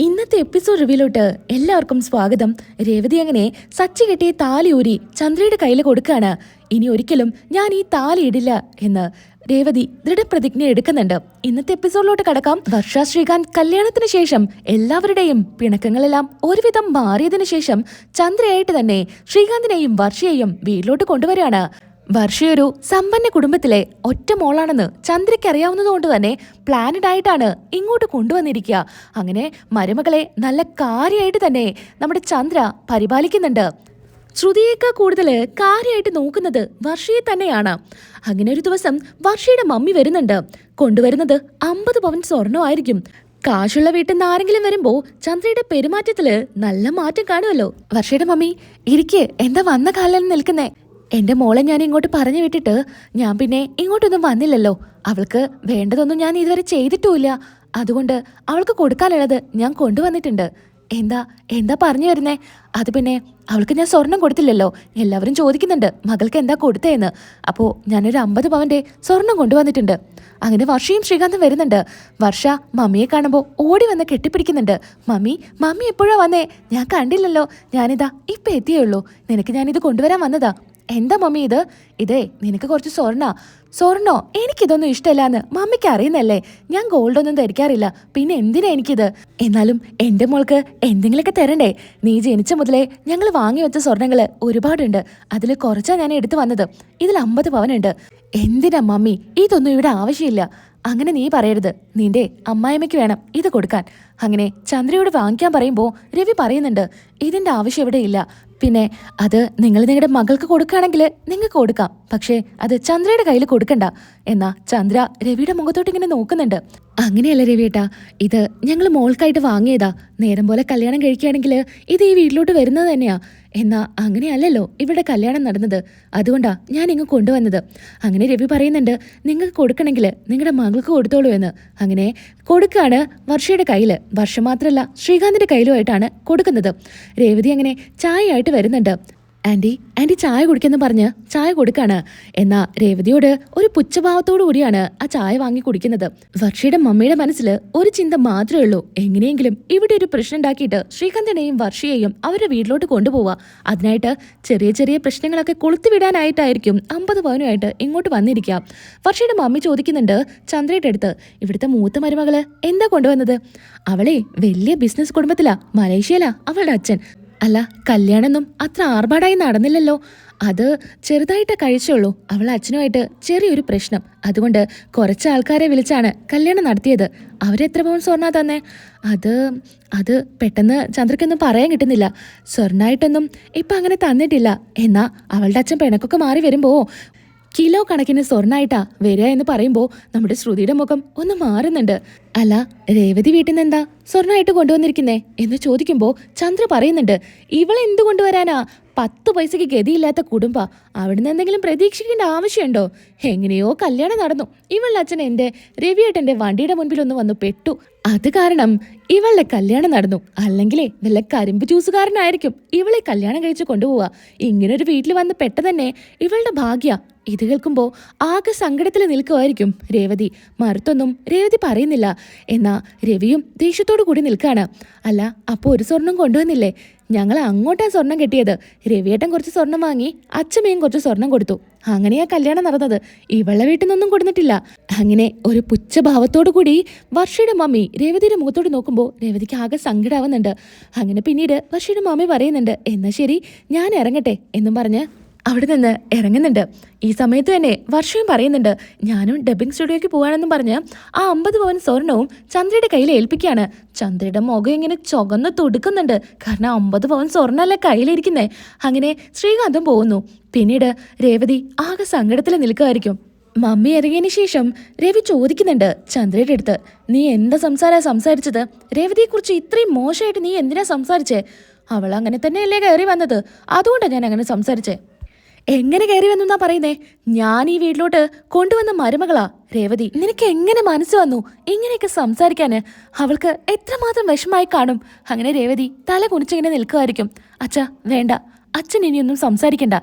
ഇന്നത്തെ എപ്പിസോഡ് റിവ്യൂലോട്ട് എല്ലാവർക്കും സ്വാഗതം. രേവതി അങ്ങനെ സച്ചി കെട്ടിയ താലി ഊരി ചന്ദ്രയുടെ കയ്യിൽ കൊടുക്കുകയാണ് ഇനി ഒരിക്കലും ഞാൻ ഈ താലി ഇടില്ല എന്ന് രേവതി ദൃഢപ്രതിജ്ഞ എടുക്കുന്നുണ്ട്. ഇന്നത്തെ എപ്പിസോഡിലോട്ട് കടക്കാം. വർഷ ശ്രീകാന്ത് കല്യാണത്തിന് ശേഷം എല്ലാവരുടെയും പിണക്കങ്ങളെല്ലാം ഒരുവിധം മാറിയതിനു ശേഷം ചന്ദ്രയായിട്ട് തന്നെ ശ്രീകാന്തിനെയും വർഷയെയും വീട്ടിലോട്ട് കൊണ്ടുവരികയാണ്. വർഷയൊരു സമ്പന്ന കുടുംബത്തിലെ ഒറ്റ മോളാണെന്ന് ചന്ദ്രയ്ക്ക് അറിയാവുന്നതുകൊണ്ട് തന്നെ പ്ലാനഡ് ആയിട്ടാണ് ഇങ്ങോട്ട് കൊണ്ടുവന്നിരിക്കുക. അങ്ങനെ മരുമകളെ നല്ല കാര്യമായിട്ട് തന്നെ നമ്മുടെ ചന്ദ്ര പരിപാലിക്കുന്നുണ്ട്. ശ്രുതിയേക്കാൾ കൂടുതൽ കാര്യമായിട്ട് നോക്കുന്നത് വർഷയെ തന്നെയാണ്. അങ്ങനെ ഒരു ദിവസം വർഷയുടെ മമ്മി വരുന്നുണ്ട്. കൊണ്ടുവരുന്നത് അമ്പത് പവൻ സ്വർണമായിരിക്കും കാശുള്ള വീട്ടിൽ നിന്ന് ആരെങ്കിലും വരുമ്പോ ചന്ദ്രയുടെ പെരുമാറ്റത്തിൽ നല്ല മാറ്റം കാണുമല്ലോ. വർഷയുടെ മമ്മി ഇരിക്കെ എന്താ വന്ന കാലം നിൽക്കുന്നേ? എന്റെ മോളെ ഞാൻ ഇങ്ങോട്ട് പറഞ്ഞു വിട്ടിട്ട് ഞാൻ പിന്നെ ഇങ്ങോട്ടൊന്നും വന്നില്ലല്ലോ. അവൾക്ക് വേണ്ടതൊന്നും ഞാൻ ഇതുവരെ ചെയ്തിട്ടുമില്ല. അതുകൊണ്ട് അവൾക്ക് കൊടുക്കാനുള്ളത് ഞാൻ കൊണ്ടുവന്നിട്ടുണ്ട്. എന്താ എന്താ പറഞ്ഞു വരുന്നേ? അത് പിന്നെ അവൾക്ക് ഞാൻ സ്വർണം കൊടുത്തില്ലല്ലോ. എല്ലാവരും ചോദിക്കുന്നുണ്ട് മകൾക്ക് എന്താ കൊടുത്തേന്ന് അപ്പോൾ ഞാനൊരു അമ്പത് പവന്റെ സ്വർണം കൊണ്ടുവന്നിട്ടുണ്ട്. അങ്ങനെ വർഷയും ശ്രീകാന്തും വരുന്നുണ്ട്. വർഷ മമ്മിയെ കാണുമ്പോൾ ഓടി വന്ന് കെട്ടിപ്പിടിക്കുന്നുണ്ട്. മമ്മി മമ്മി എപ്പോഴാണ് വന്നേ? ഞാൻ കണ്ടില്ലല്ലോ. ഞാനിതാ ഇപ്പം എത്തിയേ ഉള്ളൂ. നിനക്ക് ഞാനിത് കൊണ്ടുവരാൻ വന്നതാ. എന്താ മമ്മി ഇത്? ഇതേ നിനക്ക് കുറച്ച് സ്വർണ. സ്വർണോ എനിക്കിതൊന്നും ഇഷ്ടമല്ലാന്ന് മമ്മിക്ക് അറിയുന്നല്ലേ? ഞാൻ ഗോൾഡ് ഒന്നും ധരിക്കാറില്ല. പിന്നെ എന്തിനാ എനിക്കിത്? എന്നാലും എന്റെ മോൾക്ക് എന്തെങ്കിലുമൊക്കെ തരണ്ടേ? നീ ജനിച്ച മുതലേ ഞങ്ങൾ വാങ്ങി വെച്ച സ്വർണങ്ങൾ ഒരുപാടുണ്ട്. അതിൽ കുറച്ചാ ഞാൻ എടുത്തു വന്നത്. ഇതിൽ അമ്പത് പവനുണ്ട്. എന്തിനാ മമ്മി? ഇതൊന്നും ഇവിടെ ആവശ്യമില്ല. അങ്ങനെ നീ പറയരുത്. നിന്റെ അമ്മായിമ്മയ്ക്ക് വേണം ഇത് കൊടുക്കാൻ. അങ്ങനെ ചന്ദ്രയോട് വാങ്ങിക്കാൻ പറയുമ്പോൾ രവി പറയുന്നുണ്ട് ഇതിന്റെ ആവശ്യം ഇവിടെ ഇല്ല. പിന്നെ അത് നിങ്ങൾ നിങ്ങളുടെ മകൾക്ക് കൊടുക്കുകയാണെങ്കിൽ നിങ്ങൾക്ക് കൊടുക്കാം. പക്ഷേ അത് ചന്ദ്രയുടെ കയ്യിൽ കൊടുക്കണ്ട. എന്നാ ചന്ദ്ര രവിയുടെ മുഖത്തോട്ട് ഇങ്ങനെ നോക്കുന്നുണ്ട്. അങ്ങനെയല്ല രവിയേട്ടാ ഇത് ഞങ്ങൾ മോൾക്കായിട്ട് വാങ്ങിയതാ. നേരം പോലെ കല്യാണം കഴിക്കുകയാണെങ്കിൽ ഇത് ഈ വീട്ടിലോട്ട് വരുന്നത് തന്നെയാ. എന്നാ അങ്ങനെയല്ലല്ലോ. ഇവിടെ കല്യാണം നടന്നത്. അതുകൊണ്ടാ ഞാൻ ഇങ്ങ് കൊണ്ടുവന്നത്. അങ്ങനെ രവി പറയുന്നുണ്ട് നിങ്ങൾക്ക് കൊടുക്കണമെങ്കിൽ നിങ്ങളുടെ മകൾക്ക് കൊടുത്തോളൂ എന്ന്. അങ്ങനെ കൊടുക്കാണ് വർഷയുടെ കയ്യിൽ വർഷ മാത്രമല്ല ശ്രീകാന്തിന്റെ കയ്യിലുമായിട്ടാണ് കൊടുക്കുന്നത്. രേവതി അങ്ങനെ ചായയായിട്ട് വരുന്നുണ്ട്. ആന്റി ആന്റി ചായ കുടിക്കെന്ന് പറഞ്ഞ് ചായ കൊടുക്കാണ്. എന്നാ രേവതിയോട് ഒരു പുച്ഛഭാവത്തോടു കൂടിയാണ് ആ ചായ വാങ്ങി കുടിക്കുന്നത്. വർഷയുടെ മമ്മിയുടെ മനസ്സിൽ ഒരു ചിന്ത മാത്രമേ ഉള്ളൂ. എങ്ങനെയെങ്കിലും ഇവിടെ ഒരു പ്രശ്നം ഉണ്ടാക്കിയിട്ട് ശ്രീകാന്തിനെയും വർഷയെയും അവരുടെ വീട്ടിലോട്ട് കൊണ്ടുപോവുക അതിനായിട്ട് ചെറിയ ചെറിയ പ്രശ്നങ്ങളൊക്കെ കൊളുത്തിവിടാനായിട്ടായിരിക്കും അമ്പത് പവനുമായിട്ട് ഇങ്ങോട്ട് വന്നിരിക്കുക വർഷയുടെ മമ്മി ചോദിക്കുന്നുണ്ട് ചന്ദ്രയുടെ അടുത്ത് ഇവിടുത്തെ മൂത്ത മരുമകൾ എന്താ കൊണ്ടുവന്നത്? അവളെ വലിയ ബിസിനസ് കുടുംബത്തിലാ മലേഷ്യയിലാ അവളുടെ അച്ഛൻ. അല്ല കല്യാണമൊന്നും അത്ര ആർഭാടായി നടന്നില്ലല്ലോ. അത് ചെറുതായിട്ട് കഴിച്ചുള്ളൂ. അവൾ അച്ഛനുമായിട്ട് ചെറിയൊരു പ്രശ്നം. അതുകൊണ്ട് കുറച്ച് ആൾക്കാരെ വിളിച്ചാണ് കല്യാണം നടത്തിയത്. അവരെത്ര പവൻ സ്വർണ തന്നെ? അത് അത് പെട്ടെന്ന് ചന്ദ്രക്കൊന്നും പറയാൻ കിട്ടുന്നില്ല. സ്വർണായിട്ടൊന്നും ഇപ്പം അങ്ങനെ തന്നിട്ടില്ല. എന്നാൽ അവളുടെ അച്ഛൻ പിണക്കൊക്കെ മാറി വരുമ്പോ കിലോ കണക്കിന് സ്വർണായിട്ടാ വരിക എന്ന് പറയുമ്പോൾ നമ്മുടെ ശ്രുതിയുടെ മുഖം ഒന്ന് മാറുന്നുണ്ട്. അല്ല രേവതി വീട്ടിൽ നിന്ന് എന്താ സ്വർണമായിട്ട് കൊണ്ടുവന്നിരിക്കുന്നേ എന്ന് ചോദിക്കുമ്പോൾ ചന്ദ്ര പറയുന്നുണ്ട് ഇവളെ എന്ത് കൊണ്ടുവരാനാ? പത്ത് പൈസയ്ക്ക് ഗതിയില്ലാത്ത കുടുംബ. അവിടുന്ന് എന്തെങ്കിലും പ്രതീക്ഷിക്കേണ്ട ആവശ്യമുണ്ടോ? എങ്ങനെയോ കല്യാണം നടന്നു. ഇവളുടെ അച്ഛൻ എന്റെ രവിയേട്ടന്റെ വണ്ടിയുടെ മുൻപിൽ ഒന്ന് വന്നു പെട്ടു. അത് കാരണം ഇവളുടെ കല്യാണം നടന്നു. അല്ലെങ്കിലേ വല്ല കരിമ്പ് ജ്യൂസുകാരനായിരിക്കും. ഇവളെ കല്യാണം കഴിച്ച് കൊണ്ടുപോവുക ഇങ്ങനൊരു വീട്ടിൽ വന്ന് പെട്ട തന്നെ ഇവളുടെ ഭാഗ്യ. ഇത് കേൾക്കുമ്പോൾ ആകെ സങ്കടത്തിൽ നിൽക്കുമായിരിക്കും രേവതി മറുത്തൊന്നും രേവതി പറയുന്നില്ല. എന്നാ രവിയും ദേഷ്യത്തോടു കൂടി നിൽക്കുകയാണ് അല്ല അപ്പോൾ ഒരു സ്വർണം കൊണ്ടുവന്നില്ലേ? ഞങ്ങൾ അങ്ങോട്ടാ സ്വർണം കിട്ടിയത്. രവിയേട്ടൻ കുറച്ച് സ്വർണം വാങ്ങി അച്ഛമ്മയും കുറച്ച് സ്വർണം കൊടുത്തു. അങ്ങനെയാ കല്യാണം നടന്നത്. ഇവളുടെ വീട്ടിൽ നിന്നൊന്നും കൊടുത്തിട്ടില്ല. അങ്ങനെ ഒരു പുച്ഛഭാവത്തോടു കൂടി വർഷയുടെ മമ്മി രേവതിയുടെ മുഖത്തോട് നോക്കുമ്പോൾ രേവതിക്ക് ആകെ സങ്കടാവുന്നുണ്ട്. അങ്ങനെ പിന്നീട് വർഷയുടെ മമ്മി പറയുന്നുണ്ട് എന്നാൽ ശരി ഞാൻ ഇറങ്ങട്ടെ എന്നും പറഞ്ഞ് അവിടെ നിന്ന് ഇറങ്ങുന്നുണ്ട്. ഈ സമയത്ത് തന്നെ വർഷവും പറയുന്നുണ്ട് ഞാനും ഡബ്ബിംഗ് സ്റ്റുഡിയോയ്ക്ക് പോകാനെന്നും പറഞ്ഞ് ആ അമ്പത് പവൻ സ്വർണവും ചന്ദ്രയുടെ കയ്യിൽ ഏൽപ്പിക്കുകയാണ്. ചന്ദ്രയുടെ മുഖം ഇങ്ങനെ ചുകന്ന് തുടുക്കുന്നുണ്ട്. കാരണം അമ്പത് പവൻ സ്വർണമല്ല കയ്യിലിരിക്കുന്നേ. അങ്ങനെ ശ്രീകാന്തം പോകുന്നു. പിന്നീട് രേവതി ആകെ സങ്കടത്തിൽ നിൽക്കുമായിരിക്കും മമ്മി ഇറങ്ങിയതിന് ശേഷം രവി ചോദിക്കുന്നുണ്ട് ചന്ദ്രയുടെ അടുത്ത് നീ എന്താ സംസാരാ സംസാരിച്ചത്? രേവതിയെക്കുറിച്ച് ഇത്രയും മോശമായിട്ട് നീ എന്തിനാ സംസാരിച്ചേ? അവൾ അങ്ങനെ തന്നെയല്ലേ കയറി വന്നത്. അതുകൊണ്ടാണ് ഞാൻ അങ്ങനെ സംസാരിച്ചേ. എങ്ങനെ കയറി വന്നു എന്നാ പറയുന്നേ? ഞാൻ ഈ വീട്ടിലോട്ട് കൊണ്ടുവന്ന മരുമകളാ രേവതി. നിനക്ക് എങ്ങനെ മനസ്സ് വന്നു ഇങ്ങനെയൊക്കെ സംസാരിക്കാന്? അവൾക്ക് എത്രമാത്രം വിഷമായി കാണും. അങ്ങനെ രേവതി തല കുനിച്ചിങ്ങനെ നിൽക്കുമായിരിക്കും. അച്ഛാ വേണ്ട. അച്ഛൻ ഇനിയൊന്നും സംസാരിക്കണ്ട.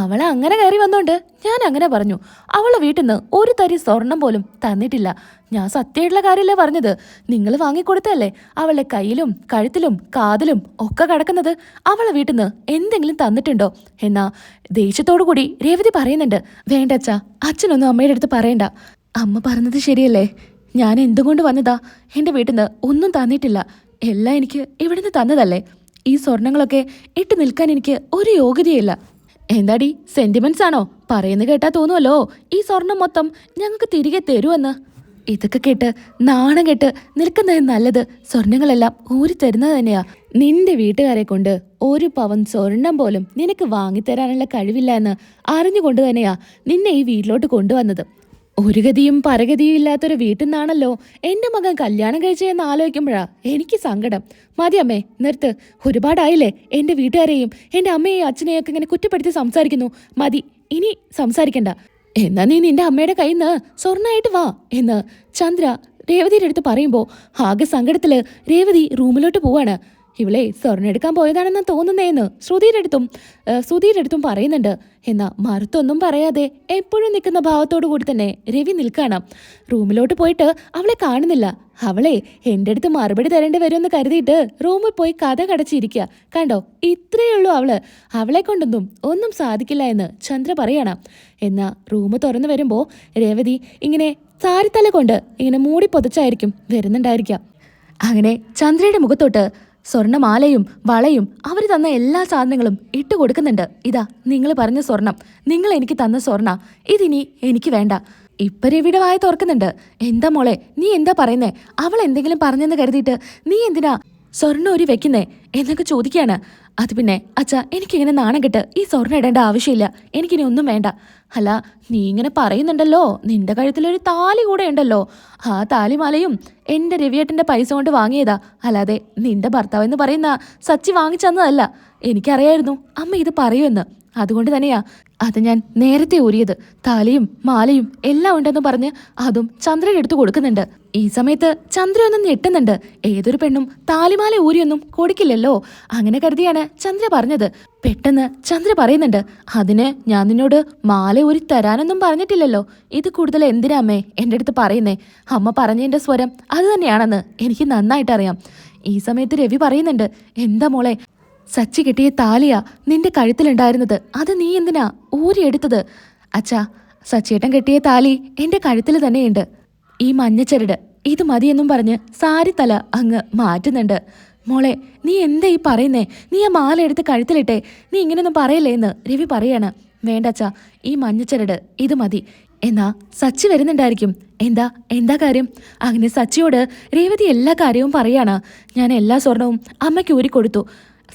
അവളെ അങ്ങനെ കയറി വന്നോണ്ട് ഞാൻ അങ്ങനെ പറഞ്ഞു. അവളെ വീട്ടിൽ നിന്ന് ഒരു തരി സ്വർണം പോലും തന്നിട്ടില്ല. ഞാൻ സത്യമായിട്ടുള്ള കാര്യമല്ലേ പറഞ്ഞത്? നിങ്ങൾ വാങ്ങിക്കൊടുത്തല്ലേ അവളുടെ കയ്യിലും കഴുത്തിലും കാതിലും ഒക്കെ കിടക്കുന്നത് അവളെ വീട്ടിൽ നിന്ന് എന്തെങ്കിലും തന്നിട്ടുണ്ടോ? എന്നാ ദേഷ്യത്തോടു കൂടി രേവതി പറയുന്നുണ്ട്. വേണ്ട അച്ഛാ അച്ഛനൊന്നും അമ്മയുടെ അടുത്ത് പറയണ്ട. അമ്മ പറഞ്ഞത് ശരിയല്ലേ? ഞാൻ എന്തുകൊണ്ട് വന്നതാ? എന്റെ വീട്ടിൽ നിന്ന് ഒന്നും തന്നിട്ടില്ല. എല്ലാം എനിക്ക് ഇവിടുന്ന് തന്നതല്ലേ? ഈ സ്വർണങ്ങളൊക്കെ ഇട്ട് നിൽക്കാൻ എനിക്ക് ഒരു യോഗ്യതയില്ല. എന്താടി സെന്റിമെന്റ്സ് ആണോ? പറയുന്നത് കേട്ടാ തോന്നുമല്ലോ ഈ സ്വർണം മൊത്തം ഞങ്ങൾക്ക് തിരികെ തരുമെന്ന് ഇതൊക്കെ കേട്ട് നാണം കെട്ട് നിൽക്കുന്നത് നല്ലത്. സ്വർണങ്ങളെല്ലാം ഊരി തരുന്നത് തന്നെയാ. നിന്റെ വീട്ടുകാരെ കൊണ്ട് ഒരു പവൻ സ്വർണം പോലും നിനക്ക് വാങ്ങിത്തരാനുള്ള കഴിവില്ല എന്ന് അറിഞ്ഞുകൊണ്ട് തന്നെയാ നിന്നെ ഈ വീട്ടിലോട്ട് കൊണ്ടുവന്നത്. ഒരു ഗതിയും പരഗതിയും ഇല്ലാത്തൊരു വീട്ടിൽ നിന്നാണല്ലോ എന്റെ മകൻ കല്യാണം കഴിച്ചതെന്ന് ആലോചിക്കുമ്പോഴാ എനിക്ക് സങ്കടം. മതി അമ്മേ നിർത്ത്. ഒരുപാടായില്ലേ എന്റെ വീട്ടുകാരെയും എന്റെ അമ്മയെയും അച്ഛനെയും ഒക്കെ ഇങ്ങനെ കുറ്റപ്പെടുത്തി സംസാരിക്കുന്നു. മതി ഇനി സംസാരിക്കണ്ട. എന്നാ നീ നിന്റെ അമ്മയുടെ കയ്യിൽ നിന്ന് സ്വർണമായിട്ട് വാ എന്ന് ചന്ദ്ര രേവതിയുടെ അടുത്ത് പറയുമ്പോൾ ആകെ സങ്കടത്തിൽ രേവതി റൂമിലോട്ട് പോവാണ്. ഇവളെ സ്വർണെടുക്കാൻ പോയതാണെന്ന് തോന്നുന്നേന്ന് ശ്രുതിയുടെ അടുത്തും ശ്രുതിയുടെ അടുത്തും പറയുന്നുണ്ട്. എന്നാൽ മറുത്തൊന്നും പറയാതെ എപ്പോഴും നിൽക്കുന്ന ഭാവത്തോടു കൂടി തന്നെ രവി നിൽക്കുകയാണ് റൂമിലോട്ട് പോയിട്ട് അവളെ കാണുന്നില്ല. അവളെ എന്റെ അടുത്ത് മറുപടി തരേണ്ടി വരുമെന്ന് കരുതിയിട്ട് റൂമിൽ പോയി കഥ കടച്ചിരിക്കുക. കണ്ടോ? ഇത്രയേ ഉള്ളൂ അവൾ. അവളെ കൊണ്ടൊന്നും ഒന്നും സാധിക്കില്ല എന്ന് ചന്ദ്ര പറയണം. എന്നാ റൂം തുറന്നു വരുമ്പോൾ രേവതി ഇങ്ങനെ സാരിത്തല കൊണ്ട് ഇങ്ങനെ മൂടി പൊതച്ചായിരിക്കും വരുന്നുണ്ടായിരിക്കാം. അങ്ങനെ ചന്ദ്രയുടെ മുഖത്തോട്ട് സ്വർണമാലയും വളയും അവർ തന്ന എല്ലാ സാധനങ്ങളും ഇട്ട് കൊടുക്കുന്നുണ്ട്. ഇതാ നിങ്ങൾ പറഞ്ഞ സ്വർണം. നിങ്ങൾ എനിക്ക് തന്ന സ്വർണ. ഇതിനി എനിക്ക് വേണ്ട. ഇപ്പരെവിടെ വായ തുറക്കുന്നുണ്ട്. എന്താ മോളെ നീ എന്താ പറയുന്നേ? അവൾ എന്തെങ്കിലും പറഞ്ഞെന്ന് കരുതിയിട്ട് നീ എന്തിനാ സ്വർണം ഒരു വെക്കുന്നേ എന്നൊക്കെ ചോദിക്കുകയാണ്. അത് പിന്നെ അച്ഛ എനിക്കിങ്ങനെ നാണം കിട്ട് ഈ സ്വർണം ഇടേണ്ട ആവശ്യമില്ല. എനിക്കിനി ഒന്നും വേണ്ട. അല്ല നീ ഇങ്ങനെ പറയുന്നുണ്ടല്ലോ. നിന്റെ കഴുത്തിലൊരു താലി കൂടെ ഉണ്ടല്ലോ. ആ താലിമാലയും എന്റെ രവിയേട്ടന്റെ പൈസ കൊണ്ട് വാങ്ങിയതാ. അല്ലാതെ നിന്റെ ഭർത്താവ് എന്ന് പറയുന്ന സച്ചി വാങ്ങിച്ചതല്ല എനിക്കറിയായിരുന്നു. അമ്മ ഇത് പറയുമെന്ന്. അതുകൊണ്ട് തന്നെയാ അത് ഞാൻ നേരത്തെ ഊരിയത്. താലയും മാലയും എല്ലാം ഉണ്ടെന്ന് പറഞ്ഞ് അതും ചന്ദ്രൻ എടുത്തു കൊടുക്കുന്നുണ്ട്. ഈ സമയത്ത് ചന്ദ്ര ഒന്നും ഞെട്ടുന്നുണ്ട്. ഏതൊരു പെണ്ണും താലിമാല ഊരിയൊന്നും കൊടുക്കില്ലല്ലോ. അങ്ങനെ കരുതിയാണ് ചന്ദ്ര പറഞ്ഞത്. പെട്ടെന്ന് ചന്ദ്ര പറയുന്നുണ്ട് അതിന് ഞാൻ നിന്നോട് മാല ഊരി തരാനൊന്നും പറഞ്ഞിട്ടില്ലല്ലോ. ഇത് കൂടുതൽ എന്തിനാ അമ്മേ എന്റെ അടുത്ത് പറയുന്നേ? അമ്മ പറഞ്ഞതിന്റെ സ്വരം അത് തന്നെയാണെന്ന് എനിക്ക് നന്നായിട്ട് അറിയാം ഈ സമയത്ത് രവി പറയുന്നുണ്ട് എന്താ മോളെ സച്ചി കിട്ടിയ താലിയാ നിന്റെ കഴുത്തിലുണ്ടായിരുന്നത്. അത് നീ എന്തിനാ ഊരിയെടുത്തത്? അച്ഛാ സച്ചിയേട്ടൻ കെട്ടിയ താലി എന്റെ കഴുത്തിൽ തന്നെയുണ്ട്. ഈ മഞ്ഞച്ചരട് ഇത് മതിയെന്നും പറഞ്ഞ് സാരി തല അങ്ങ് മാറ്റുന്നുണ്ട്. മോളെ നീ എന്താ ഈ പറയുന്നേ? നീ ആ മാല എടുത്ത് കഴുത്തിലിട്ടെ. നീ ഇങ്ങനെയൊന്നും പറയല്ലേ എന്ന് രവി പറയാണ്. വേണ്ട അച്ഛാ ഈ മഞ്ഞച്ചരട് ഇത് മതി. എന്നാ സച്ചി വരുന്നുണ്ടായിരിക്കും. എന്താ എന്താ കാര്യം? അങ്ങനെ സച്ചിയോട് രേവതി എല്ലാ കാര്യവും പറയാണ്. ഞാൻ എല്ലാ സ്വർണവും അമ്മയ്ക്ക് ഊരിക്കൊടുത്തു.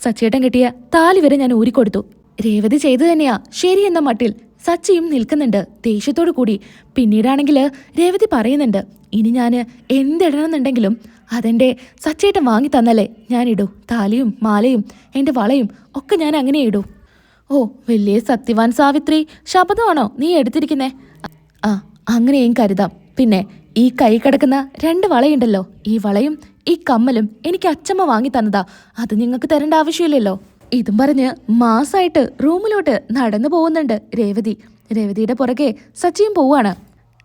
സച്ചിയേട്ടൻ കിട്ടിയ താലി വരെ ഞാൻ ഊരിക്കൊടുത്തു. രേവതി ചെയ്തു തന്നെയാ. ശരി എന്ന മട്ടിൽ സച്ചിയും നിൽക്കുന്നുണ്ട്. ദേഷ്യത്തോടു കൂടി പിന്നീടാണെങ്കിൽ രേവതി പറയുന്നുണ്ട് ഇനി ഞാൻ എന്തിടണമെന്നുണ്ടെങ്കിലും അതെന്റെ സച്ചേട്ടൻ വാങ്ങി തന്നല്ലേ. ഞാനിടൂ. താലിയും മാലയും എന്റെ വളയും ഒക്കെ ഞാൻ അങ്ങനെ ഇടൂ. ഓ വലിയ സത്യവാൻ സാവിത്രി. ശപഥമാണോ നീ എടുത്തിരിക്കുന്നേ? ആ അങ്ങനെയും കരുതാം. പിന്നെ ഈ കൈ കിടക്കുന്ന രണ്ട് വളയുണ്ടല്ലോ. ഈ വളയും ഈ കമ്മലും എനിക്ക് അച്ചമ്മ വാങ്ങി തന്നതാ. അത് നിങ്ങൾക്ക് തരേണ്ട ആവശ്യമില്ലല്ലോ. ഇതും പറഞ്ഞ് മാസായിട്ട് റൂമിലോട്ട് നടന്നു പോകുന്നുണ്ട് രേവതി. രേവതിയുടെ പുറകെ സച്ചിയും പോവാണ്.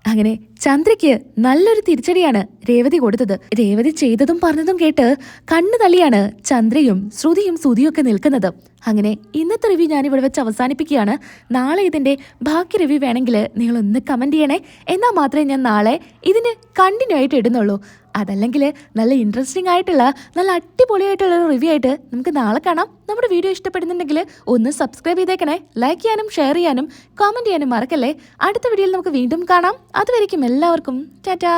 അങ്ങനെ ചന്ദ്രയ്ക്ക് നല്ലൊരു തിരിച്ചടിയാണ് രേവതി കൊടുത്തത്. രേവതി ചെയ്തതും പറഞ്ഞതും കേട്ട് കണ്ണു തള്ളിയാണ് ചന്ദ്രയും ശ്രുതിയും സുതിയും നിൽക്കുന്നത്. അങ്ങനെ ഇന്നത്തെ റിവ്യൂ ഞാൻ ഇവിടെ വെച്ച് അവസാനിപ്പിക്കുകയാണ്. നാളെ ഇതിന്റെ ബാക്കി റിവ്യൂ വേണമെങ്കിൽ നിങ്ങൾ ഒന്ന് കമന്റ് ചെയ്യണേ. എന്നാൽ മാത്രമേ ഞാൻ നാളെ ഇതിന് കണ്ടിന്യൂ ആയിട്ട് ഇടുന്നുള്ളൂ. അതല്ലെങ്കിൽ നല്ല ഇൻട്രസ്റ്റിംഗ് ആയിട്ടുള്ള നല്ല അടിപൊളിയായിട്ടുള്ള റിവ്യൂ ആയിട്ട് നമുക്ക് നാളെ കാണാം. നമ്മുടെ വീഡിയോ ഇഷ്ടപ്പെടുന്നുണ്ടെങ്കിൽ ഒന്ന് സബ്സ്ക്രൈബ് ചെയ്തേക്കണേ. ലൈക്ക് ചെയ്യാനും ഷെയർ ചെയ്യാനും കോമന്റ് ചെയ്യാനും മറക്കല്ലേ. അടുത്ത വീഡിയോയിൽ നമുക്ക് വീണ്ടും കാണാം. അതുവരെയും എല്ലാവർക്കും ടാറ്റാ.